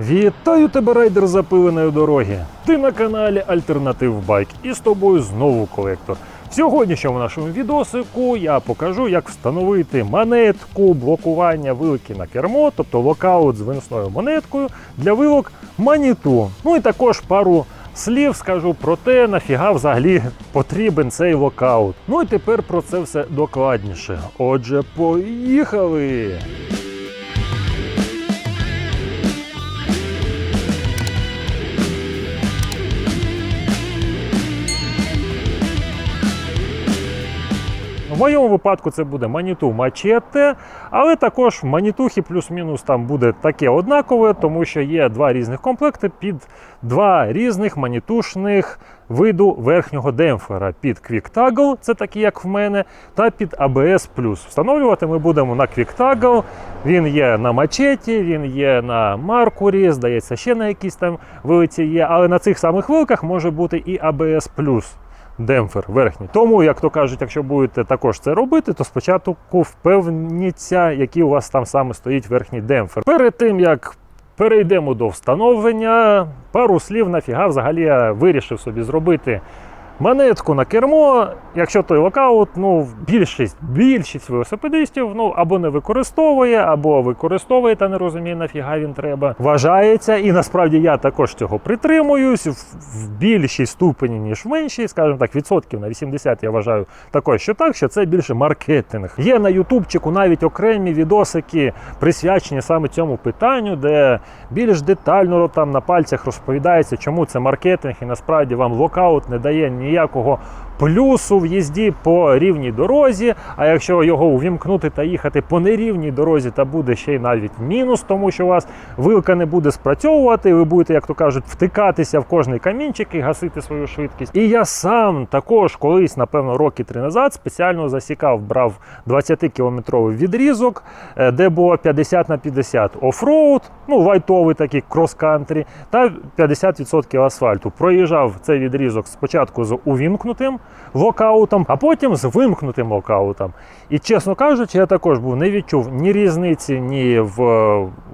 Вітаю тебе, райдер запиленої дороги. Ти на каналі Альтернатив Байк і з тобою знову колектор. В сьогоднішньому нашому відосику я покажу, як встановити монетку блокування вилки на кермо, тобто локаут з виносною монеткою для вилок маніту. Ну і також пару слів скажу про те, нафіга взагалі потрібен цей локаут. Ну і тепер про це все докладніше. Отже, поїхали! Моєму випадку це буде маніту мачете, але також в манітухі плюс-мінус там буде таке однакове, тому що є два різних комплекти під два різних манітушних виду верхнього демпфера. Під Quick Toggle, це такі, як в мене, та під ABS+. Встановлювати ми будемо на Quick Toggle. Він є на мачеті, він є на Маркурі, здається, ще на якійсь там вилиці є, але на цих самих вилках може бути і ABS+ демпфер верхній. Тому, як то кажуть, якщо будете також це робити, то спочатку впевніться, який у вас там саме стоїть верхній демпфер. Перед тим як перейдемо до встановлення, пару слів нафіга взагалі я вирішив собі зробити. Монетку на кермо, якщо той локаут, ну більшість більшість велосипедистів ну або не використовує, або використовує та не розуміє, нафіга він треба. Вважається, і насправді я також цього притримуюсь в, більшій ступені, ніж в меншій, скажімо так, відсотків на 80 я вважаю також, що так, що це більше маркетинг. Є на Ютубчику навіть окремі відосики, присвячені саме цьому питанню, де більш детально там на пальцях розповідається, чому це маркетинг, і насправді вам локаут не дає ніякого плюсу в їзді по рівній дорозі. А якщо його увімкнути та їхати по нерівній дорозі, та буде ще й навіть мінус, тому що у вас вилка не буде спрацьовувати, ви будете, як то кажуть, втикатися в кожний камінчик і гасити свою швидкість. І я сам також колись, напевно, роки три назад спеціально засікав, брав 20-кілометровий відрізок, е, де було 50 на 50 офроуд, ну вайтовий такий крос-кантрі, та 50% асфальту. Проїжджав цей відрізок спочатку з увімкнутим локаутом, а потім з вимкнутим локаутом. І чесно кажучи, я також був не відчув ні різниці, ні в,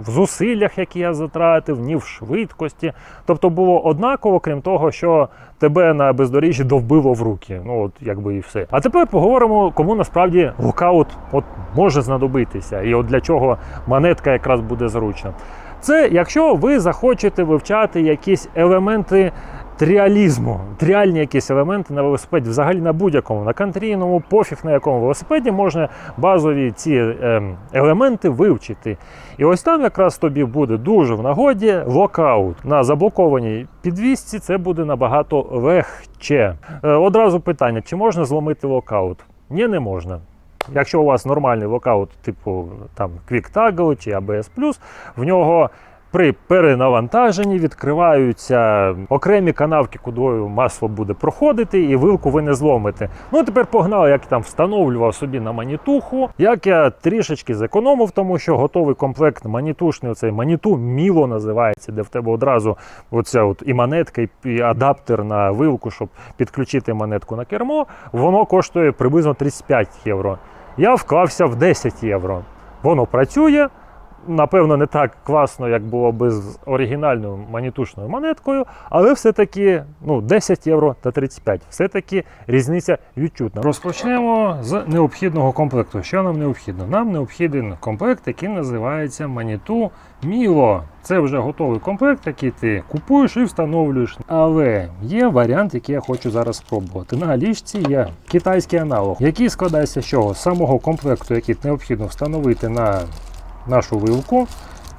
в зусиллях, які я затратив, ні в швидкості. Тобто було однаково, крім того, що тебе на бездоріжжі довбило в руки. Ну от якби і все. А тепер поговоримо, кому насправді локаут от може знадобитися, і от для чого монетка якраз буде зручна. Це якщо ви захочете вивчати якісь елементи тріалізму, тріальні якісь елементи на велосипеді, взагалі на будь-якому, на кантрійному, пофіг на якому велосипеді можна базові ці ем, елементи вивчити. І ось там якраз тобі буде дуже в нагоді локаут. На заблокованій підвісці це буде набагато легче. Е, одразу питання: чи можна зломити локаут? Ні, не можна. Якщо у вас нормальний локаут, типу там Quick Toggle чи ABS+, в нього при перенавантаженні відкриваються окремі канавки, куди масло буде проходити, і вилку ви не зломите. Ну тепер погнали, як там встановлював собі на манітуху. Як я трішечки зекономив, тому що готовий комплект манітушний, оцей маніту Міло називається, де в тебе одразу оця от і монетка, і адаптер на вилку, щоб підключити монетку на кермо. Воно коштує приблизно 35 євро. Я вклався в 10 євро. Воно працює. Напевно, не так класно, як було би з оригінальною манітушною монеткою, але все-таки ну, 10 євро та 35. Все-таки різниця відчутна. Розпочнемо з необхідного комплекту. Що нам необхідно? Нам необхіден комплект, який називається Маніту Міло. Це вже готовий комплект, який ти купуєш і встановлюєш. Але є варіант, який я хочу зараз спробувати. На ліжці є китайський аналог, який складається з чого? З самого комплекту, який необхідно встановити на нашу вилку.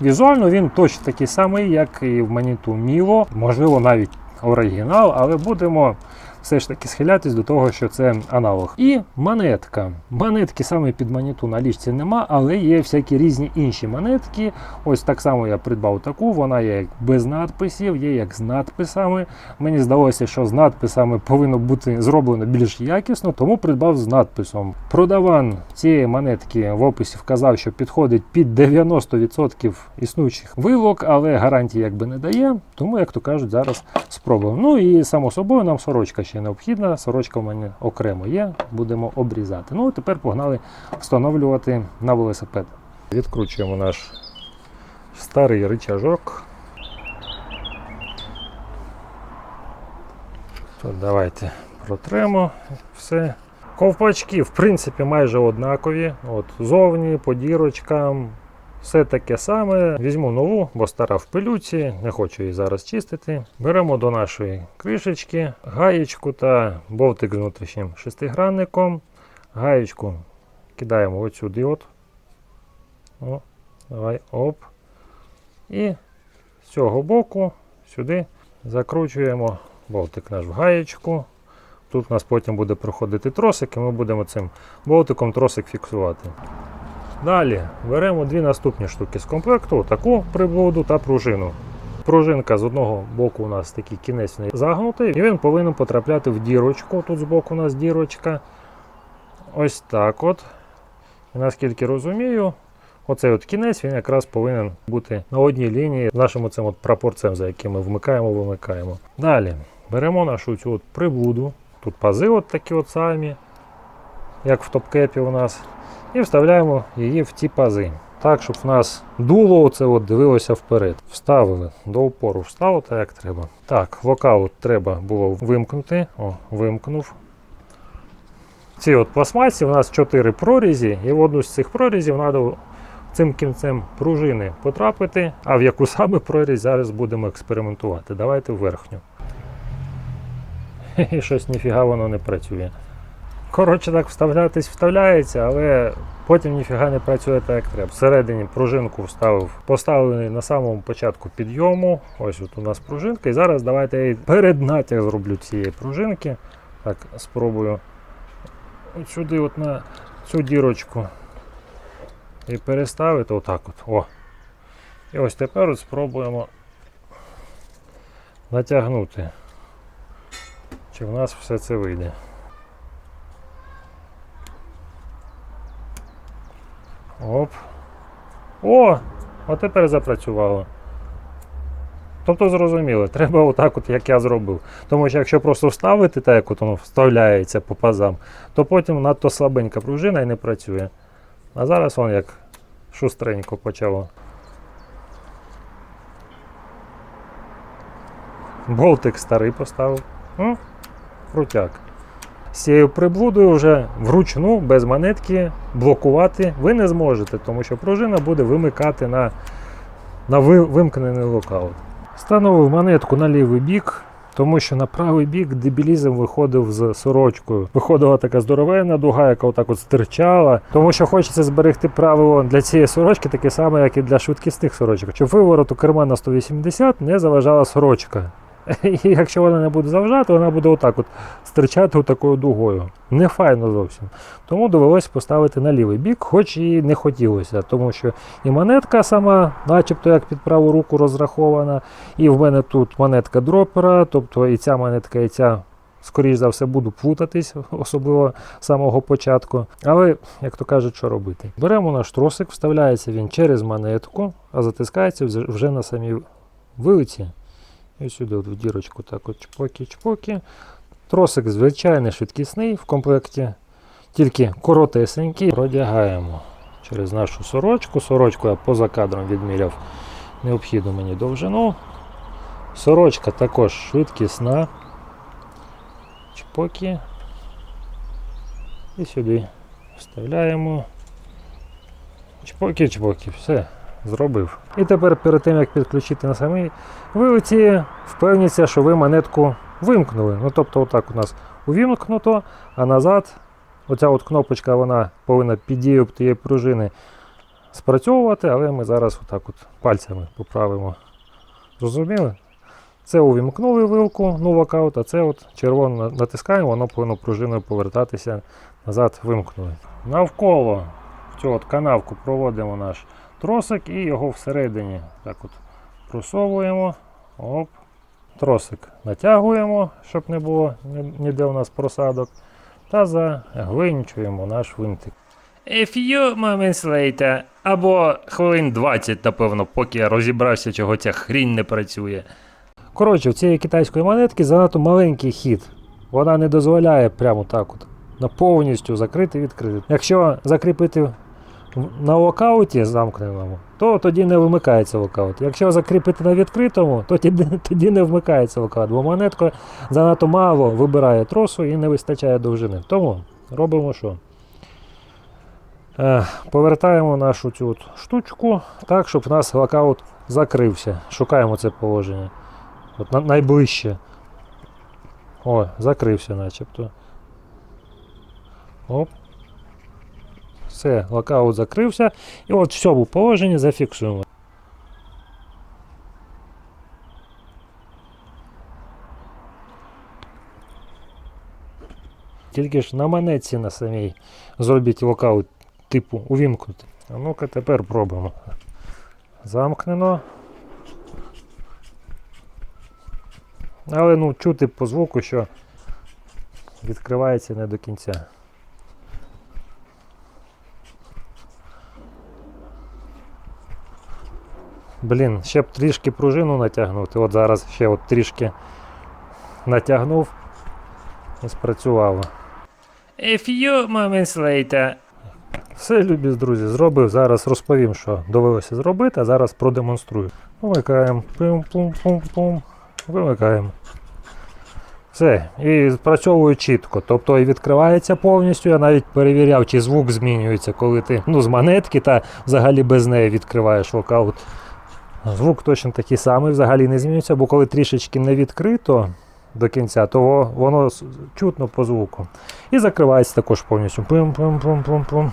Візуально він точно такий самий, як і в Маніту Міло, можливо, навіть оригінал, але будемо все ж таки схилятись до того, що це аналог. І монетка. Монетки саме під маніту на ліжці нема, але є всякі різні інші монетки. Ось так само я придбав таку, вона є як без надписів, є як з надписами. Мені здалося, що з надписами повинно бути зроблено більш якісно, тому придбав з надписом. Продаван цієї монетки в описі вказав, що підходить під 90% існуючих вилок, але гарантії якби не дає. Тому, як то кажуть, зараз спробуємо. Ну і само собою нам сорочка ще необхідна. Сорочка в мене окремо є, будемо обрізати. Ну, тепер погнали встановлювати на велосипед. Відкручуємо наш старий ричажок. То Давайте протремо все. Ковпачки, в принципі, майже однакові. От Зовні, по дірочкам, все таке саме. Візьму нову, бо стара в пилюці, не хочу її зараз чистити. Беремо до нашої кришечки гаєчку та болтик з внутрішнім шестигранником. Гаєчку кидаємо от. От. О, давай, оп. І з цього боку сюди закручуємо болтик наш в гаєчку. Тут у нас потім буде проходити тросик, і ми будемо цим болтиком тросик фіксувати. Далі беремо дві наступні штуки з комплекту, таку приблуду та пружину. Пружинка з одного боку у нас такий кінець загнутий, і він повинен потрапляти в дірочку. Тут збоку у нас дірочка. Ось так от. І наскільки розумію, оцей от кінець він якраз повинен бути на одній лінії з нашим оцим от прапорцем, за яким ми вмикаємо, вимикаємо. Далі беремо нашу цю от приблуду. Тут пази от такі от самі, як в топкепі у нас. І вставляємо її в ті пази. Так, щоб в нас дуло оце от дивилося вперед. Вставили до упору, вставити як треба. Так, локаут треба було вимкнути. О, вимкнув. Ці от пластмасі у нас 4 прорізі, і в одну з цих прорізів треба цим кінцем пружини потрапити, а в яку саме прорізь зараз будемо експериментувати. Давайте в верхню. Щось ніфіга воно не працює. Коротше, так вставлятись вставляється, але потім ніфіга не працює так, як треба. Всередині пружинку вставив, поставлений на самому початку підйому. Ось от у нас пружинка. І зараз давайте я перед натяг зроблю цієї пружинки. Так, спробую от сюди, от на цю дірочку. І переставити отак от. О. І ось тепер от спробуємо натягнути. Чи в нас все це вийде. Оп. О! От тепер запрацювало. Тобто зрозуміло, треба отак, от, як я зробив. Тому що якщо просто вставити, так як от воно вставляється по пазам, то потім надто слабенька пружина і не працює. А зараз он як шустренько почало. Болтик старий поставив. М? Крутяк. З цією приблудою вже вручну, без монетки, блокувати ви не зможете, тому що пружина буде вимикати на, на ви- вимкнений локаут. Встановив монетку на лівий бік, тому що на правий бік дебілізм виходив з сорочкою. Виходила така здоровенна дуга, яка отак от стирчала. Тому що хочеться зберегти правило для цієї сорочки, таке саме, як і для швидкісних сорочок. Щоб вивороту керма на 180 не заважала сорочка. І якщо вона не буде заважати, вона буде отак от стирчати такою дугою. Не файно зовсім. Тому довелося поставити на лівий бік, хоч і не хотілося, тому що і монетка сама, начебто як під праву руку розрахована, і в мене тут монетка дропера, тобто і ця монетка, і ця. Скоріше за все, буду плутатись, особливо з самого початку. Але, як то кажуть, що робити? Беремо наш тросик, вставляється він через монетку, а затискається вже на самій вилиці. І сюди от в дірочку так от чпоки-чпоки. Тросик звичайний швидкісний в комплекті, тільки коротесенький. Продягаємо через нашу сорочку. Сорочку я поза кадром відміряв необхідну мені довжину. Сорочка також швидкісна. Чпоки. І сюди вставляємо. Чпоки-чпоки, все, зробив. І тепер перед тим як підключити на самій вилиці, впевніться, що ви монетку вимкнули. Ну тобто, отак у нас увімкнуто, а назад оця от кнопочка вона повинна під дією тієї пружини спрацьовувати, але ми зараз отак от пальцями поправимо. Зрозуміли? Це увімкнули вилку, ну локаут, а це от червоно натискаємо, воно повинно пружиною повертатися назад вимкнули. Навколо цю от канавку проводимо наш тросик і його всередині так от просовуємо. Оп. Тросик натягуємо, щоб не було ніде у нас просадок. Та загвинчуємо наш винтик. A few moments later, або хвилин 20, напевно, поки я розібрався, чого ця хрінь не працює. Коротше, в цієї китайської монетки занадто маленький хід. Вона не дозволяє прямо так от на повністю закрити відкрити. Якщо закріпити на локауті замкненому, то тоді не вимикається локаут. Якщо закріпити на відкритому, то тоді, тоді не вмикається локаут, бо монетка занадто мало вибирає тросу і не вистачає довжини. Тому робимо що? Е, повертаємо нашу цю штучку так, щоб у нас локаут закрився. Шукаємо це положення. От на, найближче. О, закрився начебто. Оп. Все, локаут закрився. І от в цьому положенні зафіксуємо. Тільки ж на монетці на самій зробіть локаут типу увімкнути. А ну-ка тепер пробуємо. Замкнено. Але ну чути по звуку, що відкривається не до кінця. Блін, ще б трішки пружину натягнути. От зараз ще от трішки натягнув і спрацювало. A few moments later. Все, любі друзі, зробив. Зараз розповім, що довелося зробити, а зараз продемонструю. Вимикаємо. Пум-пум-пум-пум. Вимикаємо. Все, і спрацьовує чітко. Тобто і відкривається повністю. Я навіть перевіряв, чи звук змінюється, коли ти ну, з монетки та взагалі без неї відкриваєш локаут. Звук точно такий самий, взагалі не змінюється, бо коли трішечки не відкрито до кінця, то воно чутно по звуку. І закривається також повністю. Пум-пум-пум-пум-пум.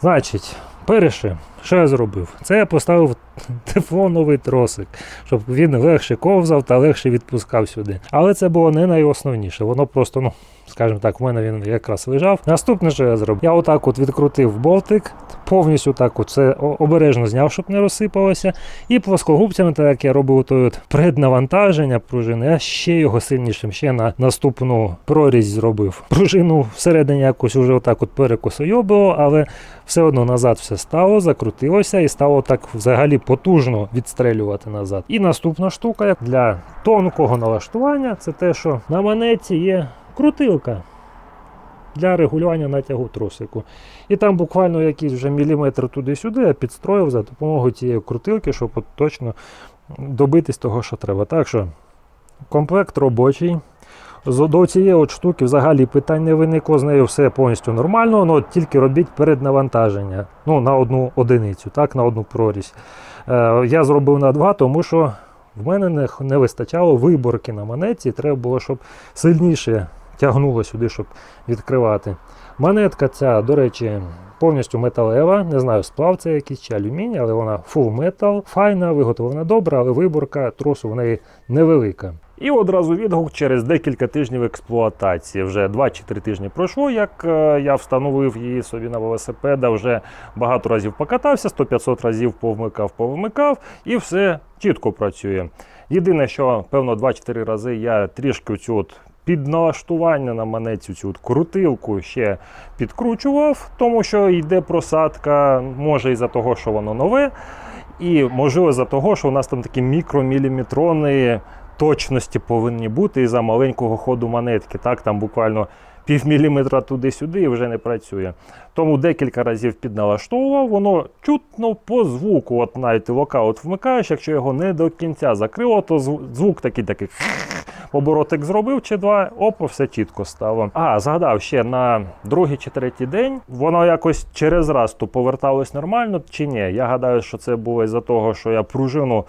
Значить, перше, що я зробив? Це я поставив тефлоновий тросик, щоб він легше ковзав та легше відпускав сюди. Але це було не найосновніше. Воно просто, ну, скажімо так, в мене він якраз лежав. Наступне, що я зробив, я отак от відкрутив болтик, повністю так от це обережно зняв, щоб не розсипалося. І плоскогубцями, так як я робив той от преднавантаження пружини, я ще його сильнішим, ще на наступну прорізь зробив. Пружину всередині якось уже отак от перекосойобило, але все одно назад все стало, закрутилося і стало так взагалі потужно відстрелювати назад. І наступна штука для тонкого налаштування це те, що на монеті є крутилка. Для регулювання натягу тросику. І там буквально якийсь вже міліметр туди-сюди я підстроїв за допомогою цієї крутилки, щоб точно добитись того, що треба. Так що комплект робочий. До цієї от штуки взагалі питань не виникло, з нею все повністю нормально, але тільки робіть переднавантаження ну, на одну одиницю, так, на одну прорізь. Е, я зробив на два, тому що в мене не, вистачало виборки на монеті, треба було, щоб сильніше тягнуло сюди, щоб відкривати. Монетка ця, до речі, повністю металева, не знаю, сплав це якийсь чи алюміній, але вона full metal, файна, виготовлена добре, але виборка тросу в неї невелика. І одразу відгук через декілька тижнів експлуатації. Вже 2 чи 3 тижні пройшло, як е, я встановив її собі на велосипеда. Вже багато разів покатався, 100-500 разів повмикав, повмикав, і все чітко працює. Єдине, що певно 2-4 рази я трішки цю от під налаштування на монеті цю от крутилку ще підкручував, тому що йде просадка, може із-за того, що воно нове, і можливо за того, що у нас там такі мікроміліметрони точності повинні бути із-за маленького ходу монетки. Так, там буквально пів міліметра туди-сюди і вже не працює. Тому декілька разів підналаштовував, воно чутно по звуку. От навіть локаут вмикаєш, якщо його не до кінця закрило, то звук такий такий. Оборотик зробив чи два, опа, все чітко стало. А, згадав ще на другий чи третій день, воно якось через раз то поверталось нормально чи ні. Я гадаю, що це було із-за того, що я пружину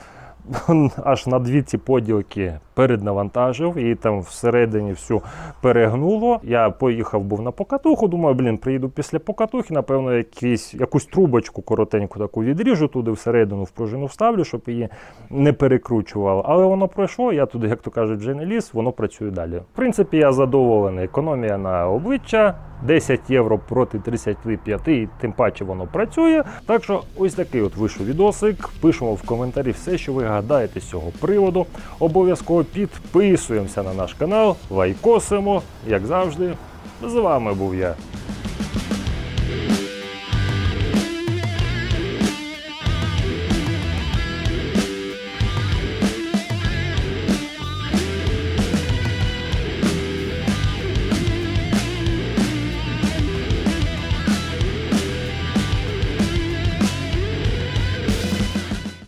аж на дві ці поділки переднавантажив і там всередині всю перегнуло. Я поїхав був на покатуху. Думаю, блін, приїду після покатухи, напевно, якісь, якусь трубочку коротеньку таку відріжу туди всередину в пружину вставлю, щоб її не перекручувало. Але воно пройшло, я туди, як то кажуть, вже не ліз, воно працює далі. В принципі, я задоволений. Економія на обличчя 10 євро проти 35, і тим паче воно працює. Так що ось такий от вийшов відосик. Пишемо в коментарі все, що ви гадаєте з цього приводу. Обов'язково підписуємося на наш канал, лайкосимо, як завжди. З вами був я,